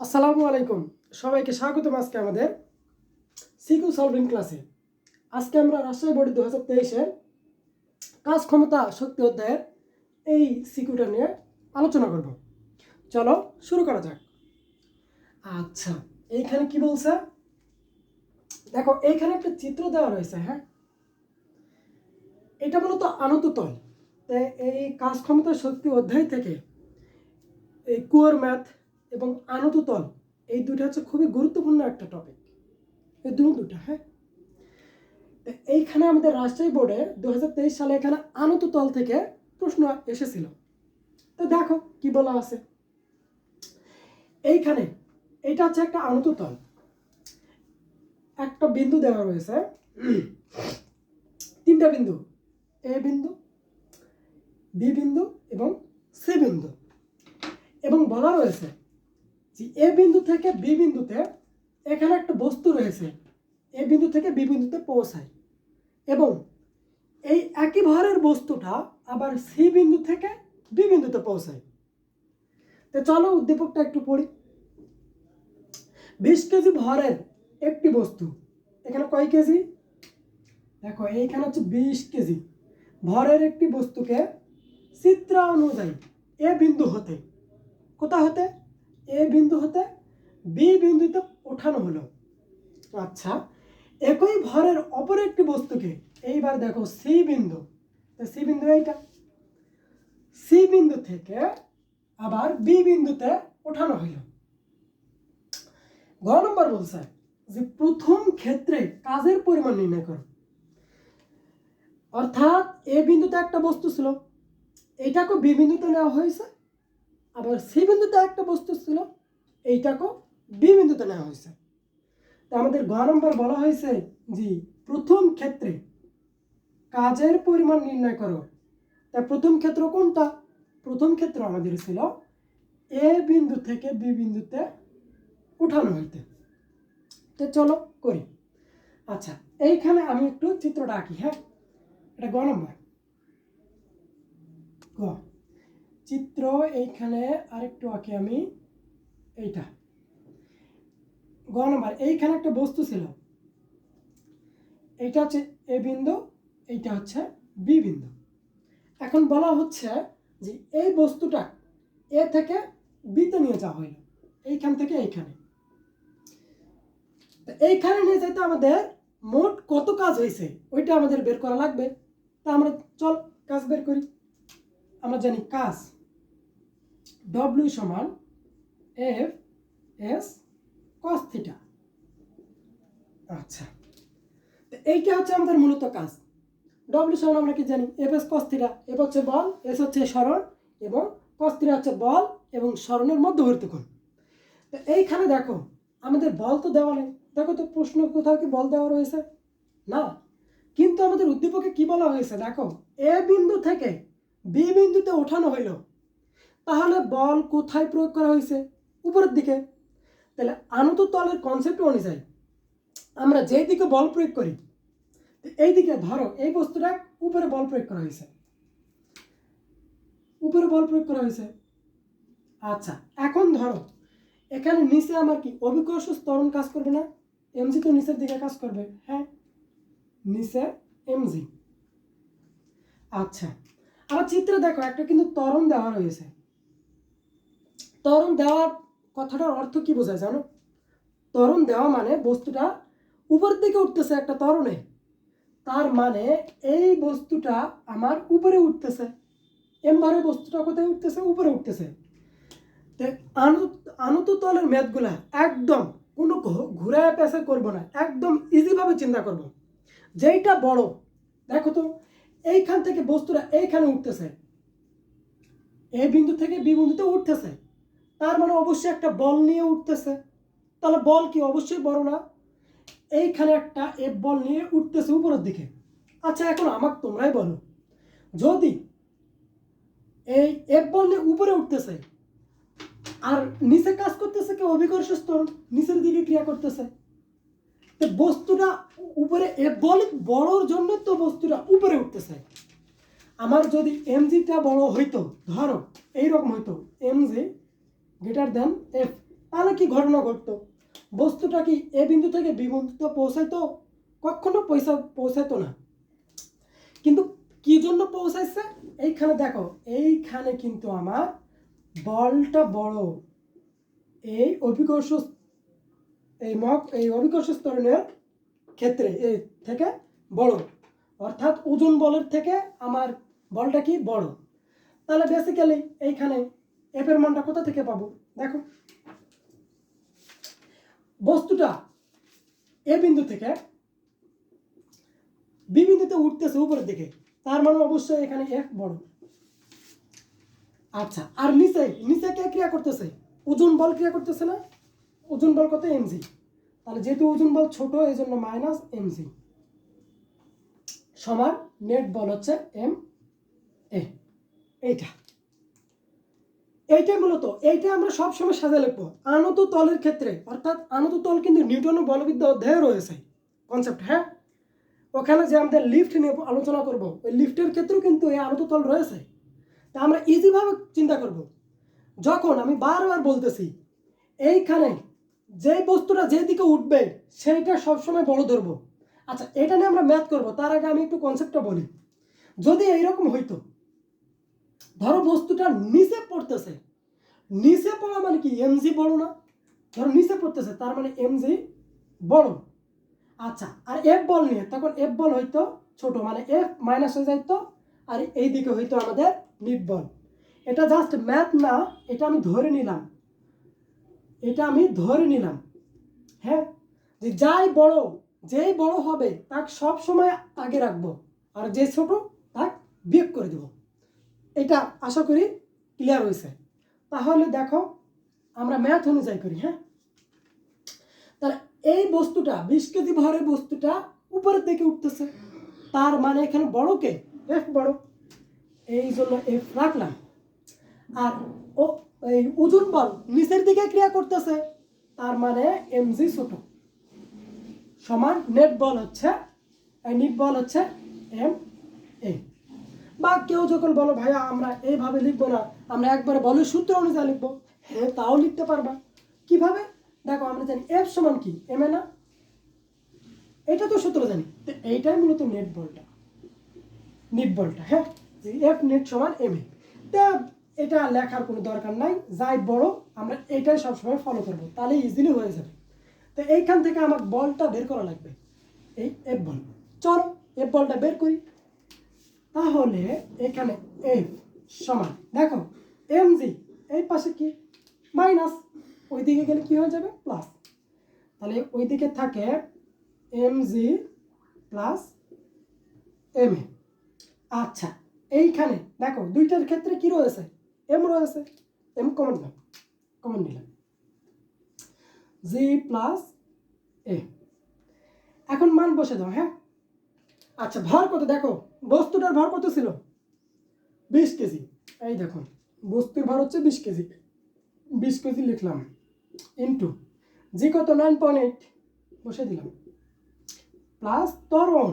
আসসালামু আলাইকুম। সবাইকে স্বাগতম আজকে আমাদের সিকিউ সলভিং ক্লাসে। আজকে আমরা রাজশাহী বোর্ড দু হাজার তেইশের কাজ ক্ষমতা শক্তি অধ্যায়ের এই সিকিউটা নিয়ে আলোচনা করব। চলো শুরু করা যাক। আচ্ছা এইখানে কি বলছে? দেখো, এইখানে একটা চিত্র দেওয়া রয়েছে হ্যাঁ? এটা মূলত আনততল এই কাজ ক্ষমতা শক্তি অধ্যায় থেকে এই কুয়ার ম্যাথ এবং আনততল এই দুটো হচ্ছে খুবই গুরুত্বপূর্ণ একটা টপিক এই দুটো দুটা হ্যাঁ? এইখানে আমাদের রাজশাহী বোর্ডে দুই হাজার তেইশ সালে এখানে আনততল থেকে প্রশ্ন এসেছিল। তো দেখো কি বলা আছে। এইখানে এটা হচ্ছে একটা আনততল একটা বিন্দু দেওয়া রয়েছে। তিনটা বিন্দু, এ বিন্দু, বি বিন্দু এবং সি বিন্দু। এবং বলা রয়েছে যে এ বিন্দু থেকে বি বিন্দুতে এখানে একটা বস্তু রয়েছে, এ বিন্দু থেকে বি বিন্দুতে পৌঁছায়। এবং এই একই ভরের বস্তুটা আবার সি বিন্দু থেকে বি বিন্দুতে পৌঁছায়। তো চলো উদ্দীপকটা একটু পড়ি। বিশ কেজি ভরের একটি বস্তু, এখানে কয় কেজি? দেখো, এইখানে হচ্ছে বিশ কেজি। ভরের একটি বস্তুকে চিত্র অনুযায়ী এ বিন্দু হতে, কোথা হতে? এ বিন্দু হতে বি বিন্দুতে ওঠানো হলো। আচ্ছা একই ভরের অপর একটি বস্তুকে এইবার দেখো সি বিন্দু। সি বিন্দু এইটা। সি বিন্দু থেকে আবার বি বিন্দুতে ওঠানো হইল গ নম্বর বলছে যে প্রথম ক্ষেত্রে কাজের পরিমাণ নির্ণয় করো। অর্থাৎ এ বিন্দুতে একটা বস্তু ছিল এইটাকে বি বিন্দুতে নেওয়া হয়েছে আবার সি বিন্দুতে একটা বস্তু ছিল, এইটাকেও বি বিন্দুতে নেওয়া হয়েছে। তা আমাদের গ নম্বর বলা হয়েছে জি প্রথম ক্ষেত্রে কাজের পরিমাণ নির্ণয় করো। তা প্রথম ক্ষেত্র কোনটা? প্রথম ক্ষেত্র আমাদের ছিল এ বিন্দু থেকে বি বিন্দুতে উঠানো হইতে। তো চলো করি। আচ্ছা এইখানে আমি একটু চিত্রটা আঁকি হ্যাঁ? এটা গ নম্বর। গ। চিত্র এইখানে আরেকটু আঁকি আমি। এইটা। গ নম্বর, এইখানে একটা বস্তু ছিল। এইটা হচ্ছে এ বিন্দু, এইটা হচ্ছে বি বিন্দু। এখন বলা হচ্ছে যে এই বস্তুটা এ থেকে বিতে নিয়ে যাওয়া হইল। এইখান থেকে এইখানে। এইখানে নিয়ে যেতে আমাদের মোট কত কাজ হয়েছে ওইটা আমাদের বের করা লাগবে। তা আমরা চল, কাজ বের করি। আমরা জানি কাজ। ডব্লিউ সমান এফ এস কস থিটা আচ্ছা। এইটা হচ্ছে আমাদের মূলত কাজ। ডব্লিউ সমান আমরা কি জানি? F S cos theta F হচ্ছে বল এস হচ্ছে সরণ এবং কস হচ্ছে বল এবং সরণের মধ্যবর্তী কোণ। তো এইখানে দেখো, আমাদের বল তো দেওয়া নেই। দেখো তো প্রশ্ন কোথাও কি বল দেওয়া রয়েছে? না। কিন্তু আমাদের উদ্দীপকে কি বলা হয়েছে? দেখো এ বিন্দু থেকে বি বিন্দুতে ওঠানো হইল। তাহলে বল কোথায় প্রয়োগ করা হয়েছে? উপরের দিকে। তাহলে আনত তলের কনসেপ্ট অনুযায়ী, আমরা যেই দিকে বল প্রয়োগ করি এই দিকে ধরো এই বস্তুটা উপরে বল প্রয়োগ করা হয়েছে। উপরে বল প্রয়োগ করা হয়েছে। আচ্ছা এখন ধরো, এখানে নিচে আমার কি অভিকর্ষ ত্বরণ কাজ করবে না? এমজি তো নিচের দিকে কাজ করবে হ্যাঁ? নিচে এমজি আচ্ছা আবার চিত্রে দেখো, একটা কিন্তু ত্বরণ দেওয়া রয়েছে। ত্বরণ দেওয়ার কথাটার অর্থ কি বোঝায় জানো? ত্বরণ দেওয়া মানে বস্তুটা উপর দিকে উঠতেছে একটা ত্বরণে তার মানে এই বস্তুটা আমার উপরে উঠতেছে। এমবারে বস্তুটা কোথায় উঠতেছে? উপরে উঠতেছে। আনত তলের ম্যাথগুলা একদম কোনো ঘুরায় পেঁচে করব না, একদম ইজিভাবে চিন্তা করব। যেইটা বড়, দেখো তো, এইখান থেকে বস্তুটা এইখানে উঠতেছে। এই বিন্দু থেকে বি বিন্দুতে উঠতেছে। তার মানে অবশ্যই একটা বল নিয়ে উঠতেছে। তাহলে বল কি? অবশ্যই বড় না। এইখানে একটা এফ বল নিয়ে উঠতেছে উপরের দিকে। আচ্ছা এখন আমাকে তোমরাই বলো, যদি এই এফ বল নিয়ে উপরে উঠতেছে, আর নিচে কাজ করতেছে কি অভিকর্ষ স্তর, নিচের দিকে ক্রিয়া করতেছে, তো বস্তুটা উপরে এফ বল বড়োর জন্য তো বস্তুটা উপরে উঠতেছে। আমার যদি এমজিটা বড় হইতো, ধরো, এইরকম হইতো এমজি গ্রেটার দেন এফ তাহলে কি ঘটনা ঘটতো? বস্তুটা কি এ বিন্দু থেকে বি বিন্দুতে পৌঁছাইতো? কখনো পয়সা পৌঁছাইতো না। কিন্তু কি জন্য পৌঁছাইছে? এইখানে দেখো, এইখানে কিন্তু আমার বলটা বড়। এই অভিকর্ষ, এই মক, এই অভিকর্ষ স্তরণের ক্ষেত্রে এই থেকে বড়। অর্থাৎ ওজন বলের থেকে আমার বলটা কি বড়? তাহলে বেসিক্যালি এইখানে এফ এর মানটা কোথা থেকে পাবো? দেখো। বস্তুটা এ বিন্দু থেকে বি বিন্দুতে উঠতেছে উপরের দিকে। তার মানে অবশ্যই এখানে এফ বড়। আচ্ছা আর নিচে নিচে কে ক্রিয়া করতেছে? ওজন বল ক্রিয়া করতেছে না? ওজন বল কত? এমজি তাহলে যেহেতু ওজন বল ছোট এই জন্য মাইনাস এমজি সমান নেট বল হচ্ছে এম এ এইটা। এইটাই মূলত এইটা আমরা সবসময় সাজা লিখব আনত তলের ক্ষেত্রে, অর্থাৎ আনত তল কিন্তু নিউটনের বলবিদ্যা অধ্যায়ে রয়েছে কনসেপ্ট হ্যাঁ? ওখানে যে আমাদের লিফট নিয়ে আলোচনা করব, ওই লিফটের ক্ষেত্রেও কিন্তু এই আনত তল রয়েছে। তা আমরা ইজিভাবে চিন্তা করব। যখন আমি বারবার বলতেছি, এইখানে যে বস্তুটা যেদিকে উঠবে, সেইটা সবসময় বড় ধরবো। আচ্ছা এটা নিয়ে আমরা ম্যাথ করব, তার আগে আমি একটু কনসেপ্টটা বলি। যদি এইরকম হইতো ধরো বস্তুটা নিচে পড়তেছে। নিচে পড়া মানে কি? এমজি বড় না। ধরো নিচে পড়তেছে, তার মানে এমজি বড় আচ্ছা আর এফ বল নিয়ে, তখন এফ বল হইতো ছোট মানে এফ মাইনাস হয়ে যাইতো, আর এই দিকে হইতো আমাদের নিট বল এটা জাস্ট ম্যাথ না, এটা আমি ধরে নিলাম। এটা আমি ধরে নিলাম। হ্যাঁ? যে যাই বড়, যেই বড় হবে, তাকে সব সময় আগে রাখব, আর যে ছোট, তাক বিয়োগ করে দেব। এটা আশা করি ক্লিয়ার হয়েছে। তাহলে দেখো, আমরা ম্যাথ অনুযায়ী করি হ্যাঁ? তাহলে এই বস্তুটা, বিশ কেজি ভরের বস্তুটা উপরের দিকে উঠতেছে। তার মানে এখানে বড় কে? এফ বড়। এই জন্য এফ রাখলাম। আর ও, এই ওজন বল নিচের দিকে ক্রিয়া করতেছে, তার মানে এমজি ছোট। সমান নেট বল হচ্ছে নিট বল হচ্ছে এম এ বা কেউ যখন বলো, ভাইয়া, আমরা এইভাবে লিখব না, আমরা একবারে বলের সূত্র অনুযায়ী লিখব হ্যাঁ তাও লিখতে পারবা। কীভাবে? দেখো, আমরা জানি এফ সমান কি? এম না? এটা তো সূত্র জানি। তো এইটাই মূলত নেট বলটা নেট বলটা হ্যাঁ? এফ নেট সমান এম এ। এটা লেখার কোনো দরকার নাই, যাই বড়, আমরা এটাই সবসময় ফলো করব, তাহলে ইজিলি হয়ে যাবে। তো এইখান থেকে আমার বলটা বের করা লাগবে, এই এফ বল চলো এফ বলটা বের করি। তাহলে এখানে এফ সমান, দেখো এম জি এই পাশে কি? মাইনাস ওই দিকে গেলে কি হয়ে যাবে? প্লাস তাহলে ওই দিকে থাকে M G plus M A আচ্ছা এইখানে, দেখো, দুইটার ক্ষেত্রে কি রয়েছে? এম রয়েছে এম কমন নাম কমন নিলাম। জি প্লাস এ এখন মান বসে দাও হ্যাঁ? আচ্ছা ভর কত? দেখো, বস্তুটার ভর কত ছিল? বিশ কেজি। এই দেখো, বস্তুর ভর হচ্ছে বিশ কেজি। বিশ কেজি লিখলাম। ইন্টু জি কত? Nine point eight. বসে দিলাম। প্লাস ত্বরণ।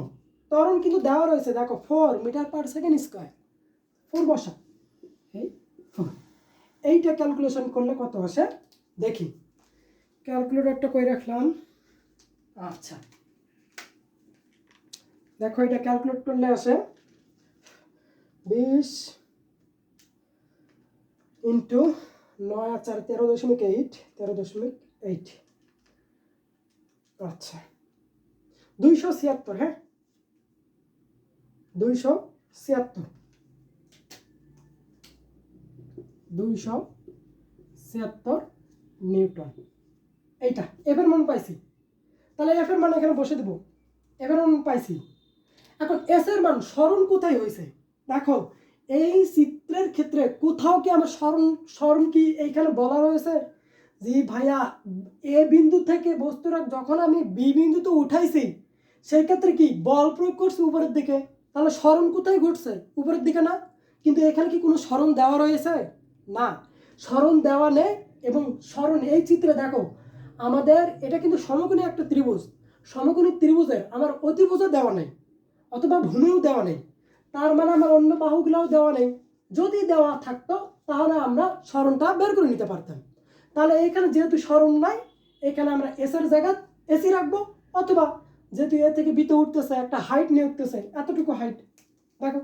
ত্বরণ কিন্তু দেওয়া রয়েছে, দেখো four metre per second square four বসা। এই ফোর এইটা ক্যালকুলেশন করলে কত আসে? দেখি। ক্যালকুলেটরটা করে রাখলাম? আচ্ছা। দেখো, এটা ক্যালকুলেট করলে আসে বিশ ইন্টু নয় চার তেরো দশমিক এইট তেরো দশমিক এইট আচ্ছা দুইশো ছিয়াত্তর হ্যাঁ? দুইশো ছিয়াত্তর। দুইশো ছিয়াত্তর নিউটন। এইটা এফের মান পাইছি। তাহলে এফের মান এখানে বসে দেবো। এফের মান পাইছি। এখন এস এর মান স্মরণ কোথায় হয়েছে? দেখো, এই চিত্রের ক্ষেত্রে কোথাও কি আমার স্মরণ স্মরণ কি এইখানে বলা রয়েছে? জি ভাইয়া, এ বিন্দু থেকে বস্তুটা যখন আমি বি বিন্দুতে উঠাইছি, সেই ক্ষেত্রে কি বল প্রয়োগ করছি উপরের দিকে? তাহলে স্মরণ কোথায় ঘটছে? উপরের দিকে না? কিন্তু এখানে কি কোনো স্মরণ দেওয়া রয়েছে? না। স্মরণ দেওয়া নেই এবং স্মরণ এই চিত্রে দেখো, আমাদের এটা কিন্তু সমকোণী একটা ত্রিভুজ। সমকোণী ত্রিভুজের আমার অতিভুজও দেওয়া নেই। অথবা ভূমিও দেওয়া নেই। তার মানে আমার অন্য বাহুগুলোও দেওয়া নেই। যদি দেওয়া থাকতো, তাহলে আমরা স্মরণটা বের করে নিতে পারতাম। তাহলে এখানে যেহেতু স্মরণ নাই, এখানে আমরা এসের জায়গা এসি রাখব, অথবা যেহেতু এ থেকে বিতে উঠতেছে, একটা হাইট নিয়ে উঠতেছে, এতটুকু হাইট দেখো,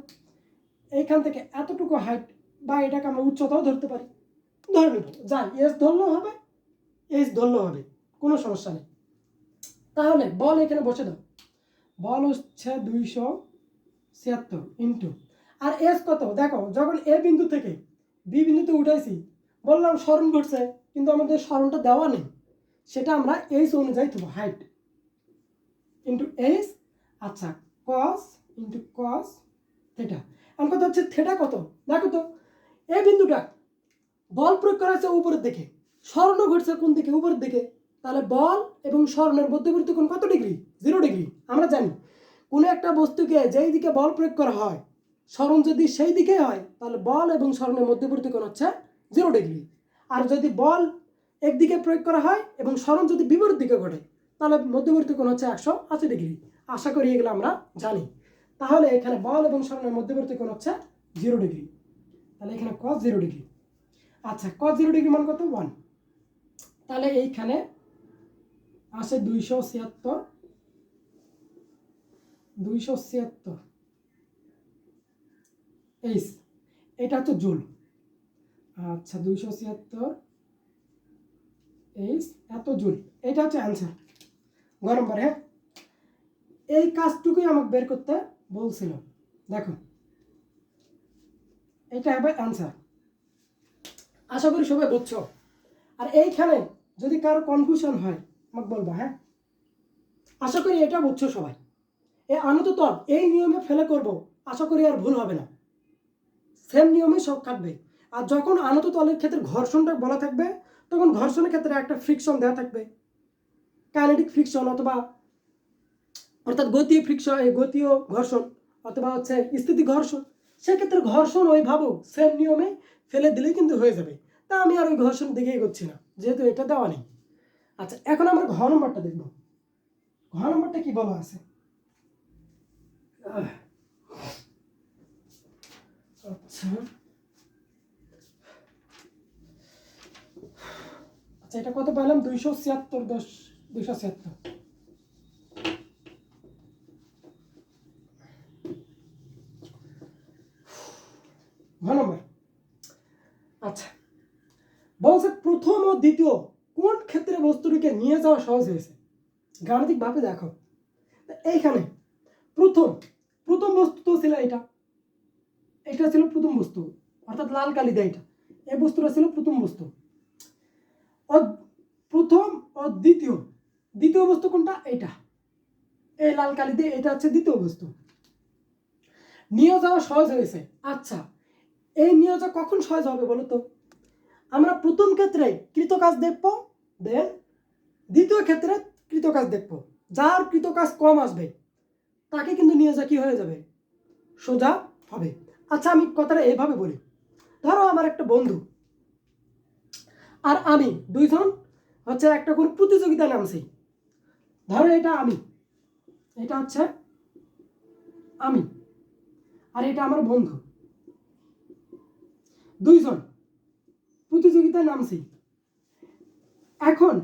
এইখান থেকে এতটুকু হাইট বা এটাকে আমরা উচ্চতাও ধরতে পারি। ধরে নেব, যাই এস ধরলেও হবে এস ধরলেও হবে, কোনো সমস্যা নেই। তাহলে বল এখানে বসে দাও। বল হচ্ছে দুইশো ছিয়াত্তর ইন্টু আর এস কত? দেখো, যখন এ বিন্দু থেকে বি বিন্দুতে উঠাইছি, বললাম স্মরণ ঘটছে, কিন্তু আমাদের স্মরণটা দেওয়া নেই। সেটা আমরা এইচ অনুযায়ী দেবো হাইট ইন্টু এইচ আচ্ছা কস ইন্টু কস থেটা এখন কথা হচ্ছে থেটা কত? দেখো তো এই বিন্দুটা বল প্রয়োগ করা হচ্ছে উপরের দিকে স্মরণও ঘটছে কোন দিকে? উপরের দিকে। তাহলে বল এবং স্মরণের মধ্যবর্তী কোণ কত ডিগ্রি? Zero degree. আমরা জানি। কোনো একটা বস্তুকে যেই দিকে বল প্রয়োগ করা হয় স্মরণ যদি সেই দিকে হয়, তাহলে বল এবং স্মরণের মধ্যবর্তী কোণ হচ্ছে জিরো ডিগ্রি। আর যদি বল একদিকে প্রয়োগ করা হয় এবং স্মরণ যদি বিপরীত দিকে ঘটে, তাহলে মধ্যবর্তী কোণ হচ্ছে একশো আশি ডিগ্রি। আশা করি এগুলো আমরা জানি। তাহলে এখানে বল এবং স্মরণের মধ্যবর্তী কোণ হচ্ছে জিরো ডিগ্রি। তাহলে এখানে কস জিরো ডিগ্রি। আচ্ছা কস জিরো ডিগ্রি মান কত? ওয়ান তাহলে এইখানে আসে দুইশো ছিয়াত্তর। দুইশো ছিয়াত্তর। এইস, এটা হচ্ছে জুল। আচ্ছা দুইশো ছিয়াত্তর। এইস, এত জুল। এটা হচ্ছে অ্যান্সার গরম পারে হ্যাঁ? এই কাজটুকুই আমাকে বের করতে বলছিল। দেখো। এটা হবে অ্যান্সার আশা করি সবাই বুঝছ। আর এইখানে যদি কারও কনফিউশন হয় আমাকে বলব হ্যাঁ? আশা করি এটা বুঝছ সবাই। এই আনত তল এই নিয়মে ফেলে করব, আশা করি আর ভুল হবে না। সেম নিয়মে সব কাটবে। আর যখন আনত তলের ক্ষেত্রে ঘর্ষণটা বলা থাকবে, তখন ঘর্ষণের ক্ষেত্রে একটা ফ্রিকশন দেওয়া থাকবে। কাইনেটিক ফ্রিকশন অথবা, অর্থাৎ গতীয় ফ্রিকশন এই গতীয় ঘর্ষণ, অথবা হচ্ছে স্থিতি ঘর্ষণ। সেক্ষেত্রে ঘর্ষণ ওইভাবেও সেম নিয়মে ফেলে দিলেই কিন্তু হয়ে যাবে। তা আমি আর ওই ঘর্ষণ দিকে এগোচ্ছি না, যেহেতু এটা দেওয়া নেই। আচ্ছা এখন আমরা ঘ নম্বরটা দেখব। ঘ নম্বরটা কি বলা আছে? আচ্ছা। আচ্ছা এটা কত পেলাম দুইশো ছিয়াত্তর, দশ, দুইশো ছিয়াত্তর। ঘ নম্বর। আচ্ছা বলছে প্রথম ও দ্বিতীয় কোন ক্ষেত্রে বস্তুটিকে নিয়ে যাওয়া সহজ হয়েছে? গাণিতিকভাবে দেখো। এইখানে প্রথম প্রথম বস্তু তো ছিল এটা এটা ছিল প্রথম বস্তু, অর্থাৎ লাল কালি দেয় এটা এই বস্তুটা ছিল প্রথম বস্তু। প্রথম ও দ্বিতীয়। দ্বিতীয় বস্তু কোনটা? এটা এই লাল কালি দিয়ে এটা হচ্ছে দ্বিতীয় বস্তু। নিয়ে যাওয়া সহজ হয়েছে। আচ্ছা এই নিয়ে যাওয়া কখন সহজ হবে বলো তো? আমরা প্রথম ক্ষেত্রে কৃতকাজ দেখব দেন দ্বিতীয় ক্ষেত্রে কৃতকাজ দেখব। যার কৃতকাজ কম আসবে, তাকে কিন্তু নিয়ে যা কি হয়ে যাবে? সোজা হবে। আচ্ছা আমি কথাটা এইভাবে বলি। ধরো আমার একটা বন্ধু, আর আমি দুইজন হচ্ছে একটা কোনো প্রতিযোগিতা নামছি। ধরো এটা আমি, এটা হচ্ছে আমি, আর এটা আমার বন্ধু। দুইজন প্রতিযোগিতায় নামছি। এখন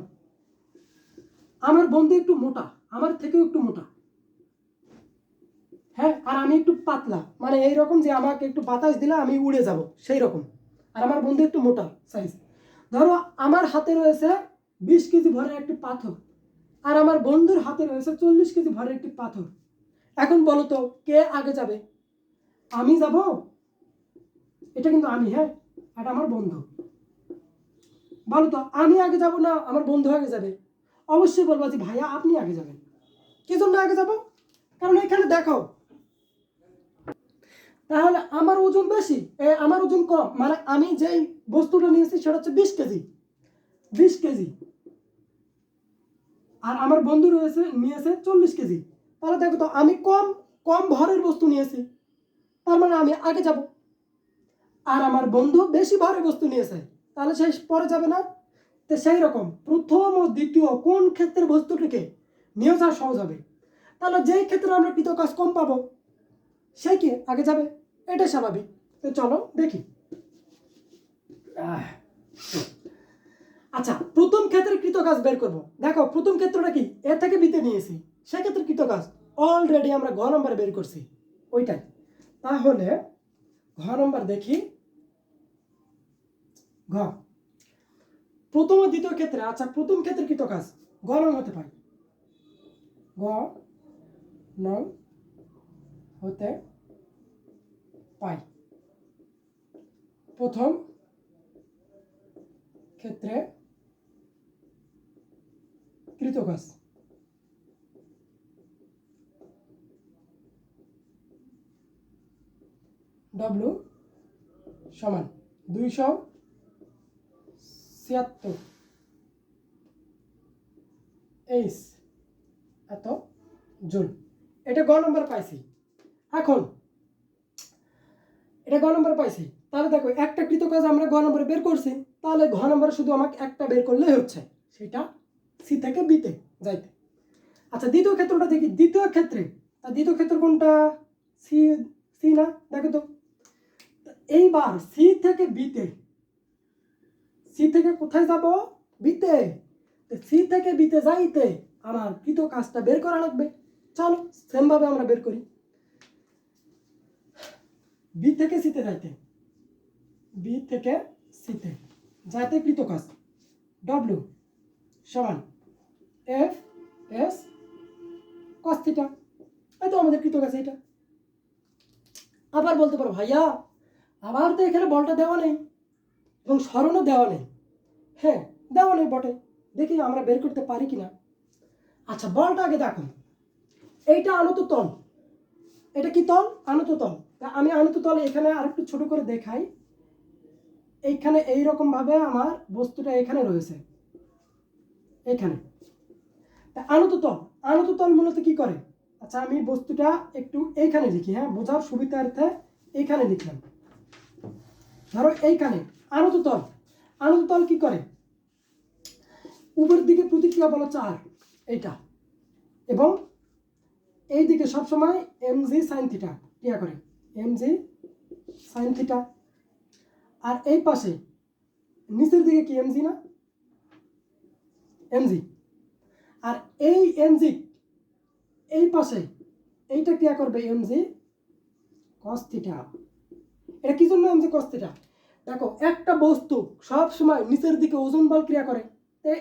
আমার বন্ধু একটু মোটা, আমার থেকেও একটু মোটা। হ্যাঁ আর আমি একটু পাতলা। মানে এই রকম যে আমাকে একটু বাতাস দিলে আমি উড়ে যাব সেই রকম আর আমার বন্ধু একটু মোটা সাইজ ধরো আমার হাতে রয়েছে বিশ কেজি ভরের একটি পাথর, আর আমার বন্ধুর হাতে রয়েছে চল্লিশ কেজি ভরের একটি পাথর। এখন বলো তো, কে আগে যাবে? আমি যাব? এটা কিন্তু আমি হ্যাঁ এটা আমার বন্ধু। বলো তো, আমি আগে যাব না আমার বন্ধু আগে যাবে? অবশ্যই বলব যে ভাইয়া, আপনি আগে যাবেন। কি জন্য আগে যাব? কারণ এখানে দেখো, তাহলে আমার ওজন বেশি আমার ওজন কম। মানে আমি যেই বস্তুটা নিয়েছি সেটা হচ্ছে বিশ কেজি। বিশ কেজি। আর আমার বন্ধু রয়েছে, নিয়েছে চল্লিশ কেজি। তাহলে দেখো তো, আমি কম কম ভরের বস্তু নিয়েছি। তার মানে আমি আগে যাব। আর আমার বন্ধু বেশি ভরের বস্তু নিয়েছে। তাহলে সে পরে যাবে না? তো সেই রকম প্রথম ও দ্বিতীয় কোন ক্ষেত্রের বস্তুটিকে নিয়ে যাওয়া সহজ হবে? তাহলে যেই ক্ষেত্রে আমরা কৃত কাজ কম পাবো, সে কি আগে যাবে? এটা স্বাভাবিক। তো চলো দেখি। আচ্ছা প্রথম ক্ষেত্রে কৃত কাজ বের করব। দেখো, প্রথম ক্ষেত্রটা কি? এ থেকে বিতে নিয়েছি। সেক্ষেত্রে কৃত কাজ অলরেডি আমরা ঘ নম্বরে বের করছি। ওইটাই। তাহলে ঘ নম্বর দেখি। ঘ। প্রথম দ্বিতীয় ক্ষেত্রে আচ্ছা প্রথম ক্ষেত্রে কৃত কাজ গ নং হতে পারে। গ নং হতে পাই প্রথম ক্ষেত্রে কৃতকাজ ডব্লু সমান দুইশো ছিয়াত্তর এইস এত জুল এটা গ নম্বর পাইছি। এখন, এটা গ নম্বর পাইছি। তাহলে দেখো, একটা কৃতকাজ আমরা গ নম্বরে বের করছি, তাহলে ঘ নম্বরে শুধু আমাকে একটা বের করলেই হচ্ছে। সেটা সি থেকে বিতে যাইতে। আচ্ছা দ্বিতীয় ক্ষেত্রটা দেখি। দ্বিতীয় ক্ষেত্রে, তা দ্বিতীয় ক্ষেত্র কোনটা? সি সি না? দেখো তো। এইবার সি থেকে বিতে সি থেকে কোথায় যাব? বিতে। সি থেকে বিতে যাইতে আমার কৃত কাজটা বের করা লাগবে। চলো, সেমভাবে আমরা বের করি। বি থেকে সিতে যাইতে। বি থেকে সিতে। যাইতে কৃত কাজ। ডব্লিউ সমান এফ এস কস থিটা এই তো আমাদের কৃত কাজ এটা আবার বলতে পারো, ভাইয়া, আবার তো এখানে বলটা দেওয়া নেই। এবং স্মরণও দেওয়া নেই। হ্যাঁ দেওয়া নেই বটে। দেখি আমরা বের করতে পারি কি না আচ্ছা বলটা আগে দেখো। এইটা আনত তল। এটা কি তল? আনত তল। তা আমি আনত তল এখানে আরেকটু ছোট করে দেখাই। এইখানে এইরকম ভাবে আমার বস্তুটা এখানে রয়েছে। এখানে। তা আনত তল। আনত তল মূলত কি করে? আচ্ছা আমি বস্তুটা একটু এইখানে লিখি হ্যাঁ? বোঝার সুবিধার্থে এইখানে লিখলাম। ধরো এইখানে। আনত তল। আনত তল কি করে? উপরের দিকে প্রতিক্রিয়া বলো চার, এইটা। এবং এই দিকে সবসময় এম জি সাইন থিটা ক্রিয়া করে। এম জি সাইন থিটা আর এই পাশে, নিচের দিকে কি এম জি না? এম জি আর এই এম জি এই পাশে, এইটা ক্রিয়া করবে এম জি কস থিটা এটা কি জন্য এম জি কস থিটা দেখো, একটা বস্তু সব সময় নিচের দিকে ওজন বল ক্রিয়া করে।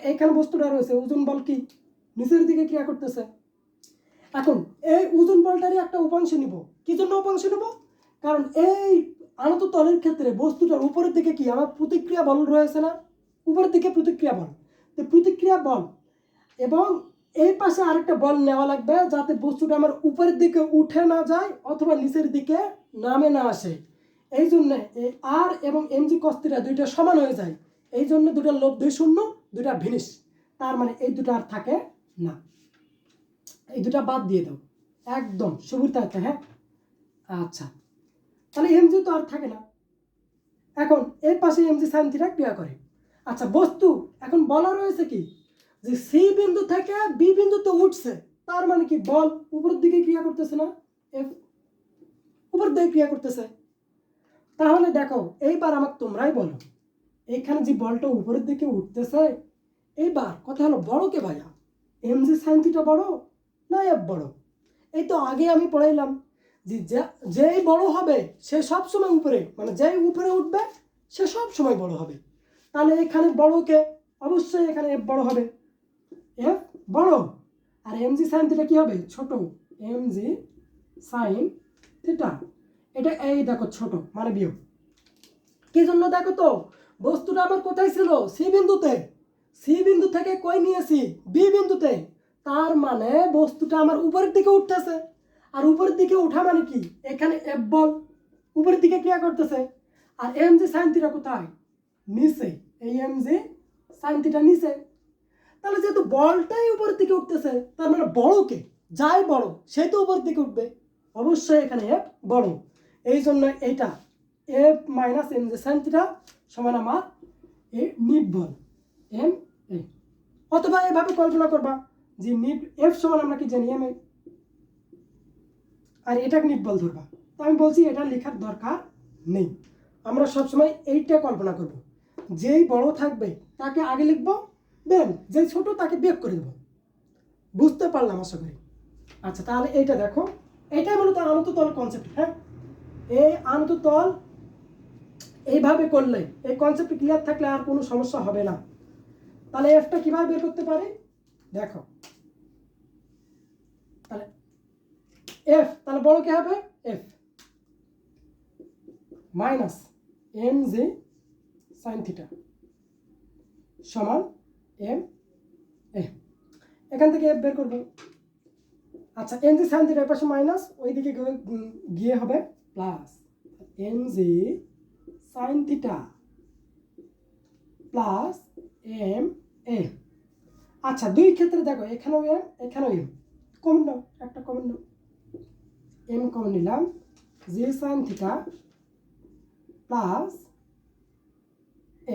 এইখানে বস্তুটা রয়েছে, ওজন বল কি? নিচের দিকে ক্রিয়া করতেছে। এখন, এই ওজন বলটারই একটা উপাংশ নিব। কি জন্য উপাংশ নিব? কারণ এই আনত তলের ক্ষেত্রে বস্তুটার উপরের দিকে কি? আমার প্রতিক্রিয়া বল রয়েছে না? উপরের দিকে প্রতিক্রিয়া বল। তো প্রতিক্রিয়া বল। এবং এই পাশে আরেকটা বল নেওয়া লাগবে, যাতে বস্তুটা আমার উপরের দিকে উঠে না যায় অথবা নিচের দিকে নামে না আসে। এই জন্য আর এবং এমজি কস্তিটা দুইটা সমান হয়ে যায়। এই জন্য দুটো লোভ দুই শূন্য দুটা ভিনিস। তার মানে এই দুটো আর থাকে না। এই দুটা বাদ দিয়ে দাও। একদম সুবিধার্থে হ্যাঁ? আচ্ছা। তাহলে এমজি তো আর থাকে না। এখন এর পাশে এমজি সাইন থিটা ক্রিয়া করে। আচ্ছা বস্তু, এখন বলা রয়েছে কি? যে সি বিন্দু থেকে বি বিন্দুতে উঠছে। তার মানে কি বল উপরের দিকে ক্রিয়া করতেছে না? এফ উপর দিকে ক্রিয়া করতেছে। তাহলে দেখো, এইবার আমাকে তোমরাই বলো, এইখানে যে বলটা উপরের দিকে উঠতেছে, এইবার কথা হলো বড় কে ভাইয়া? এম জি সাইন থিটা বড় না এফ বড়? এই তো আগে আমি পড়াইলাম যে যেই বড় হবে, সে সব সময় উপরে মানে যেই উপরে উঠবে, সে সব সময় বড় হবে। তাহলে এখানে বড় কে? অবশ্যই এখানে এফ বড় হবে। এফ বড়। আর এম জি সাইন কি হবে? ছোট। এম জি সাইন থিটা এটা এই দেখো ছোট মানে বিয়োগ। কি জন্য দেখো তো? বস্তুটা আমার কোথায় ছিল? সি বিন্দুতে। সি বিন্দু থেকে কই নিয়েছি? বি বিন্দুতে। তার মানে বস্তুটা আমার উপরের দিকে উঠতেছে। আর উপরের দিকে ওঠা মানে কি? এখানে এফ বল। উপরের দিকে ক্রিয়া করতেছে। আর এম জি সাইন কোথায়? নিচে। এই এম জি সাইন নিচে। তাহলে যেহেতু বলটাই উপরের দিকে উঠতেছে, তার মানে বড়কে যাই বড়, সে তো উপরের দিকে উঠবে। অবশ্যই এখানে এফ বড়। এই জন্য এইটা এফ মাইনাস এম যে সাইন থিটা সমান আমার এ বল এম এ। অথবা এভাবে কল্পনা করবা যে নিট এফ সমান আমরা কি জানি, এম এ। আর এটাকে নিট বল ধরবা। তো আমি বলছি এটা লেখার দরকার নেই। আমরা সবসময় এইটা কল্পনা করব। যেই বড় থাকবে, তাকে আগে লিখব, দেন যেই ছোট, তাকে বিয়োগ করে দেবো। বুঝতে পারলাম আশা করি। আচ্ছা তাহলে এইটা দেখো। এটাই মূলত আনত তল কনসেপ্ট হ্যাঁ? এই আনত তল, এইভাবে করলে, এই কনসেপ্ট ক্লিয়ার থাকলে আর কোনো সমস্যা হবে না। তাহলে এফটা কীভাবে বের করতে পারি? দেখো। তাহলে এফ তাহলে বড় কি হবে? F minus M G sine theta সমান এম এ এখান থেকে এফ বের করব। আচ্ছা এন জি সাইন থিটা এর পাশে মাইনাস, ওইদিকে গিয়ে হবে plus N G sine theta plus M A আচ্ছা দুই ক্ষেত্রে দেখো, এখানেও এম এখানেও এম কমন নাও, একটা কমন নাও। এম কমন নিলাম G sine theta plus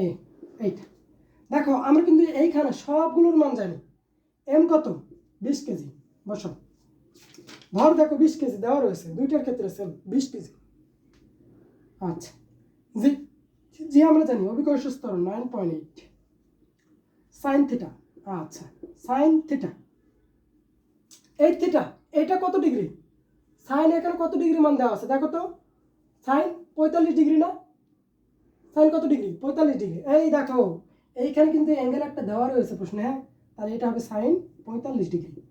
A এইটা দেখো, আমরা কিন্তু এইখানে সবগুলোর মান জানি। এম কত? বিশ কেজি, বসো। ধর দেখো বিশ কেজি দেওয়া রয়েছে, দুইটার ক্ষেত্রে সেম বিশ কেজি। আচ্ছা জি জি, আমরা জানি, অভিকর্ষ স্তর nine point eight sine theta আচ্ছা সাইন থিটা এই থিটা এটা কত ডিগ্রি? সাইন এখানে কত ডিগ্রি মান দেওয়া আছে? দেখো তো সাইন পঁয়তাল্লিশ ডিগ্রি না? সাইন কত ডিগ্রি? পঁয়তাল্লিশ ডিগ্রি। এই দেখো, এইখানে কিন্তু অ্যাঙ্গেল একটা দেওয়া রয়েছে প্রশ্নে হ্যাঁ? তাহলে এটা হবে সাইন পঁয়তাল্লিশ ডিগ্রি।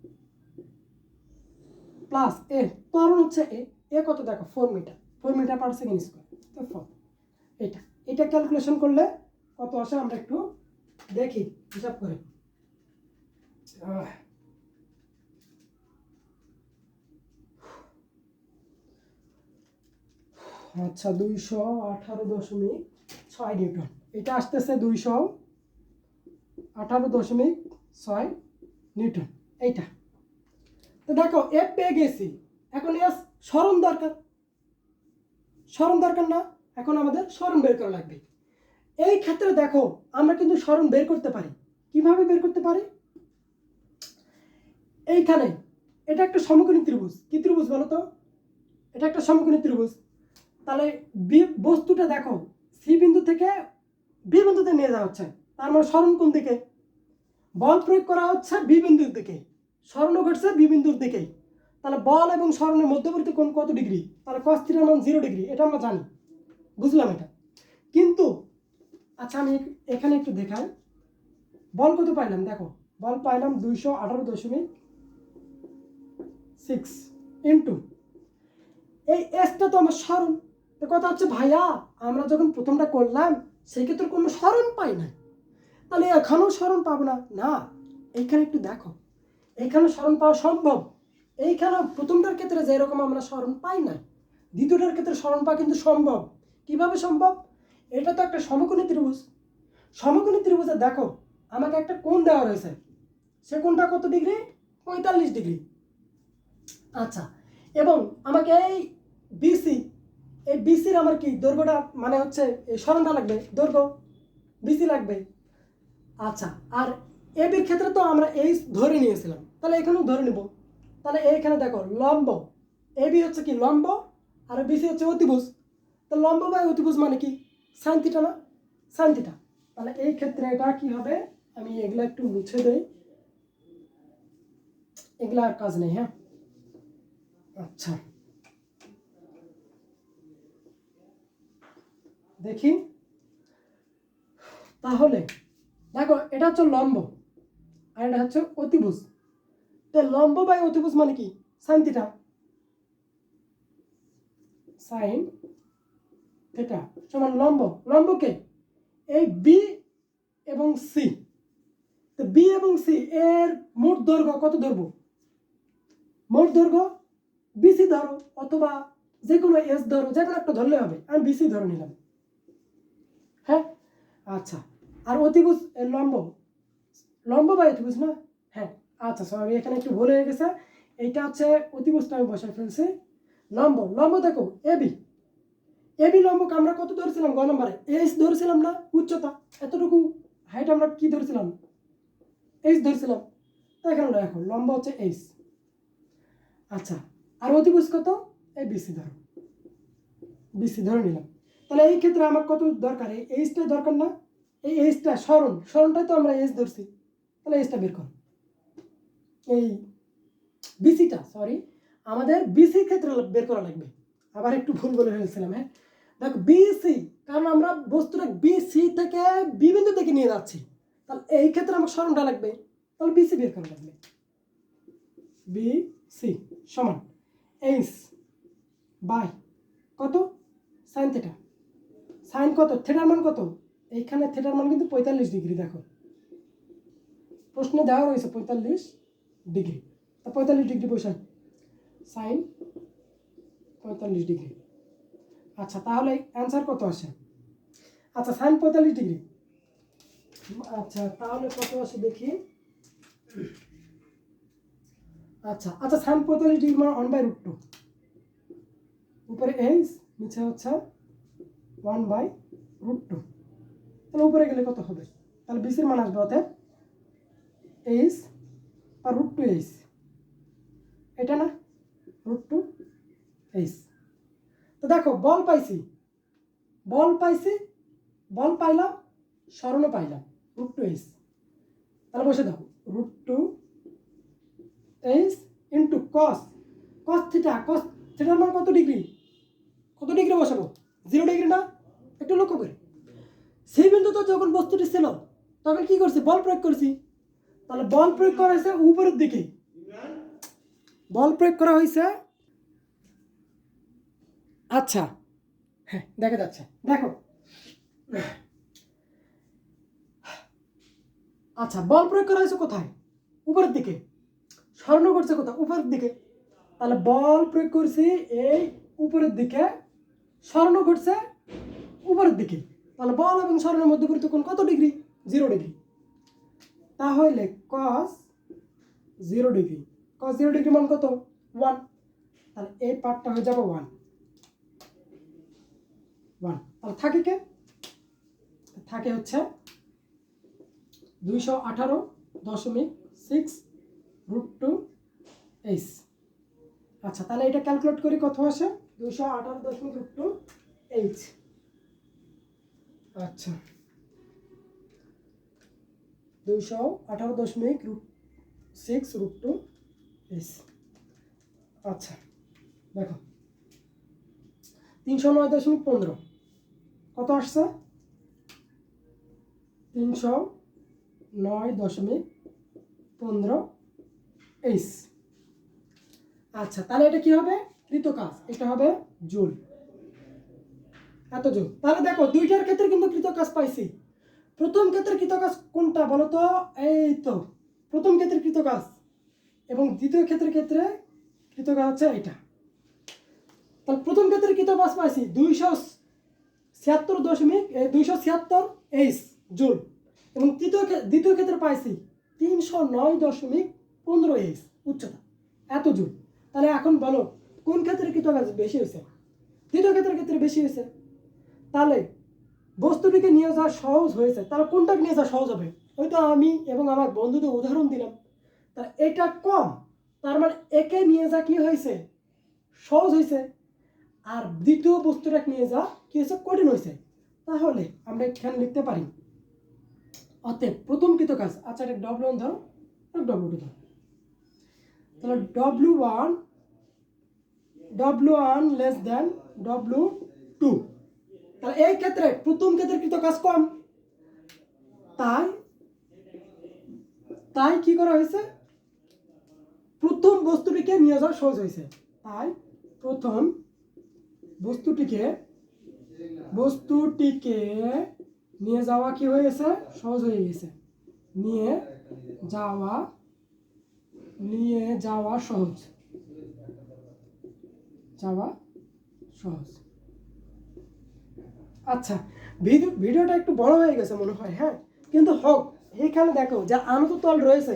প্লাস এ ত্বরণ হচ্ছে এ এ কত দেখো? Four metre four metre per second square তো ফোর এটা এটা ক্যালকুলেশন করলে কত আসে? আমরা একটু দেখি, হিসাব করে। আচ্ছা দুইশো আঠারো দশমিক ছয় নিউটন। এটা আসতেছে দুইশো আঠারো দশমিক ছয় নিউটন। এইটা। তো দেখো এফ পেয়ে গেছি। এখন এস স্মরণ দরকার। স্মরণ দরকার না, এখন আমাদের স্মরণ বের করা লাগবে। এই ক্ষেত্রে দেখো, আমরা কিন্তু স্মরণ বের করতে পারি। কীভাবে বের করতে পারি? এইখানে, এটা একটা সমকোণী ত্রিভুজ। কি ত্রিভুজ বলো তো? এটা একটা সমকোণী ত্রিভুজ। তাহলে বি, বস্তুটা দেখো, সি বিন্দু থেকে বি বিন্দুতে নিয়ে যাওয়া হচ্ছে। তার মানে স্মরণ কোন দিকে? বল প্রয়োগ করা হচ্ছে বি বিন্দুর দিকে। স্মরণ ঘটছে বিবিন্দুর দিকেই। তাহলে বল এবং স্মরণের মধ্যবর্তী কোণ কত ডিগ্রি? তাহলে কস থিটার মান জিরো ডিগ্রি, এটা আমরা জানি। বুঝলাম এটা? কিন্তু আচ্ছা আমি এখানে একটু দেখাই। বল কত পাইলাম? দেখো, বল পাইলাম দুইশো আঠারো দশমিক সিক্স ইন্টু এই এসটা তো আমার স্মরণ তো কথা হচ্ছে, ভাইয়া, আমরা যখন প্রথমটা করলাম সেই ক্ষেত্রে কোনো স্মরণ পাই না তাহলে এখানেও স্মরণ পাবো না। না এইখানে একটু দেখো। এইখানে স্মরণ পাওয়া সম্ভব? এইখানে প্রথমটার ক্ষেত্রে যেরকম আমরা স্মরণ পাই না, দ্বিতীয়টার ক্ষেত্রে স্মরণ পাওয়া কিন্তু সম্ভব। কীভাবে সম্ভব? এটা তো একটা সমকোণী ত্রিভুজ। সমকোণী ত্রিভুজে দেখো, আমাকে একটা কোণ দেওয়া রয়েছে। সে কোণটা কত ডিগ্রি? পঁয়তাল্লিশ ডিগ্রি। আচ্ছা এবং আমাকে এই বিসি এই বিসির আমার কি দৈর্ঘ্যটা মানে হচ্ছে, এই স্মরণটা লাগবে? দৈর্ঘ্য বিসি লাগবে। আচ্ছা আর এবির ক্ষেত্রে তো আমরা এই ধরে নিয়েছিলাম। তাহলে এখানেও ধরে নেব। তাহলে এইখানে দেখো, লম্ব। এবি হচ্ছে কি লম্ব, আর বিসি হচ্ছে অতিভুজ। তো লম্ব বা অতিভুজ মানে কি? থিটা না? থিটা। তাহলে এই ক্ষেত্রে এটা কি হবে? আমি এগুলা একটু মুছে দেই। এগুলা আর কাজ নেই হ্যাঁ? আচ্ছা। দেখি। তাহলে, দেখো, এটা হচ্ছে লম্ব। আর এটা হচ্ছে অতিভুজ। তো লম্ব বাই অতিভুজ মানে কি? Sine theta. সাইন থিটা সমান লম্ব। লম্বকে এই বি এবং সি। তো বি এবং সি, এর মোট দৈর্ঘ্য কত ধরবো মোট দৈর্ঘ্য বিসি ধরো অথবা যে কোনো এস ধরো যে কোনো একটা ধরলে হবে। আমি বিসি ধরে নিলাম। হ্যাঁ? আচ্ছা। আর অতিভুজ লম্ব লম্ব বা অতিভুজ না? হ্যাঁ আচ্ছা সরি এখানে একটু ভুল হয়ে গেছে। এইটা হচ্ছে অতিভুজটা আমি বসায় ফেলছি। লম্ব লম্ব দেখো এবি এবি লম্বকে আমরা কত ধরেছিলাম? গ নম্বরে। এইচ ধরেছিলাম না? উচ্চতা। এতটুকু হাইট আমরা কি ধরেছিলাম? এইচ ধরেছিলাম। তো এখানে দেখো, লম্ব হচ্ছে এইচ আচ্ছা আর অতিভুজ কত? এই বিসি ধরো। বিসি ধরে নিলাম। তাহলে এই ক্ষেত্রে আমার কত দরকার? এই এইচটা দরকার না? এই এইচটা স্মরণ স্মরণটাই তো আমরা এইচ ধরছি। তাহলে এইচটা বের কর। এই বিসিটা সরি আমাদের বিসি ক্ষেত্রে বের করা লাগবে। আবার একটু ভুল বলে ফেলছিলাম হ্যাঁ? দেখো বিসি কারণ আমরা বস্তুটা বিসি থেকে বিবিন্দু থেকে নিয়ে যাচ্ছি। তাহলে এই ক্ষেত্রে আমাকে স্মরণটা লাগবে। তাহলে বিসি বের করা লাগবে। বি সি সমান এইচ বাই কত? সাইন থেটা সাইন কত? থেটার মান কত? এইখানে থেটার মান কিন্তু পঁয়তাল্লিশ ডিগ্রি, দেখো। প্রশ্নে দেওয়া রয়েছে পঁয়তাল্লিশ ডিগ্রি। তা পঁয়তাল্লিশ ডিগ্রি বসান সাইন পঁয়তাল্লিশ ডিগ্রি। আচ্ছা তাহলে অ্যান্সার কত আসে? আচ্ছা সাইন পঁয়তাল্লিশ ডিগ্রি। আচ্ছা তাহলে কত আসে দেখি? আচ্ছা আচ্ছা সাইন পঁয়তাল্লিশ ডিগ্রি মানে ওয়ান বাই রুট টু উপরে এইচ নিচে হচ্ছে ওয়ান বাই রুট টু তাহলে উপরে গেলে কত হবে? তাহলে বিসির মান আসবে অতএব এইচ আর রুট টু এইচ এটা না? রুট টু এইচ তো দেখো, বল পাইছি। বল পাইছি, বল পাইলাম স্মরণও পাইলাম, রুট টু এইচ তাহলে বসে দাও root two H into cos. Cos theta, cos থিটার মান কত ডিগ্রি? কত ডিগ্রি বসাবো? জিরো ডিগ্রি না? একটু লক্ষ্য করি। সেই বিন্দুতে যখন বস্তুটি ছিল, তখন কি করছি? বল প্রয়োগ করছি। তাহলে বল প্রয়োগ করা হয়েছে উপরের দিকে। বল প্রয়োগ করা হয়েছে। আচ্ছা হ্যাঁ দেখা যাচ্ছে। দেখো। আচ্ছা বল প্রয়োগ করা হয়েছে কোথায়? উপরের দিকে। স্মরণ করছে কোথায়? উপরের দিকে। তাহলে বল প্রয়োগ করছি এই উপরের দিকে। স্মরণ করছে উপরের দিকে। তাহলে বল এবং স্মরণের মধ্যে কোণ কত ডিগ্রি? Zero degree. তাহলে cos zero degree cos zero degree মান কত? ওয়ান তাহলে এই পার্টটা হয়ে যাবে ওয়ান ওয়ান তাহলে থাকে কে? থাকে হচ্ছে দুইশো আঠারো দশমিক সিক্স রুট টু এইচ আচ্ছা তাহলে এটা ক্যালকুলেট করি কত আসে? দুইশো আঠারো দশমিক রুট টু এইচ আচ্ছা। দুইশো আঠারো দশমিক root six root two H আচ্ছা দেখো। তিনশো নয় দশমিক পনেরো। কত আসছে? তিনশো নয় দশমিক পনেরো এইচ আচ্ছা তাহলে এটা কি হবে? কৃতকাজ। এটা হবে জুল। এত জুল। তাহলে দেখো, দুইটার ক্ষেত্রে কিন্তু কৃতকাজ পাইছি। প্রথম ক্ষেত্রে কৃতকাজ কোনটা বলো তো এই তো, প্রথম ক্ষেত্রে কৃতকাজ এবং দ্বিতীয় ক্ষেত্রের ক্ষেত্রে কৃতকাজ হচ্ছে এটা তাহলে প্রথম ক্ষেত্রে কৃতকাজ পাইছি দুইশো ছিয়াত্তর দশমিক দুইশো ছিয়াত্তর এইচ জুল এবং তৃতীয় দ্বিতীয় ক্ষেত্রে পাইছি তিনশো নয় দশমিক পনেরো এইচ উচ্চতা। এত জুল। তাহলে এখন বলো, কোন ক্ষেত্রে কৃতকাজ বেশি হয়েছে? দ্বিতীয় ক্ষেত্রের ক্ষেত্রে বেশি হয়েছে। তাহলে বস্তুটিকে নিয়ে যাওয়া সহজ হয়েছে। তাহলে কোনটাকে নিয়ে যাওয়া সহজ হবে? হয়তো আমি এবং আমার বন্ধুদের উদাহরণ দিলাম। তা এটা কম, তার মানে একে নিয়ে যা কি হয়েছে? সহজ হয়েছে। আর দ্বিতীয় বস্তুটাকে নিয়ে যা কি হয়েছে? কঠিন হয়েছে। তাহলে আমরা এখানে লিখতে পারি। অতএব প্রথম কৃত কাজ আচ্ছা এটা ডব্লিউ ওয়ান ধরো ডব্লিউ টু ধরো। তাহলে W one W one less than W two তাহলে এই ক্ষেত্রে প্রথম ক্ষেত্রে কৃত কাজ কম? তাই তাই কি করা হয়েছে? প্রথম বস্তুটিকে নিয়ে যাওয়া সহজ হয়েছে। তাই প্রথম বস্তুটিকে বস্তুটিকে নিয়ে যাওয়া কি হয়েছে সহজ হয়ে গেছে। নিয়ে যাওয়া নিয়ে যাওয়া সহজ। যাওয়া সহজ। আচ্ছা ভিডিও, ভিডিওটা একটু বড় হয়ে গেছে মনে হয় হ্যাঁ? কিন্তু হোক এখানে দেখো, যা আনততল রয়েছে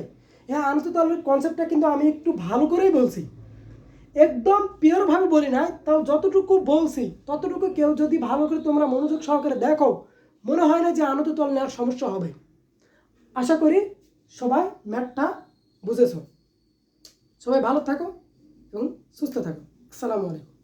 হ্যাঁ আনততলের কনসেপ্টটা কিন্তু আমি একটু ভালো করেই বলছি। একদম পিওরভাবে বলি না তাও যতটুকু বলছি, ততটুকু কেউ যদি ভালো করে তোমরা মনোযোগ সহকারে দেখো, মনে হয় না যে আনততল নেওয়ার সমস্যা হবে। আশা করি সবাই ম্যাটটা বুঝেছ। সবাই ভালো থাকো এবং সুস্থ থাকো। আসসালামু আলাইকুম।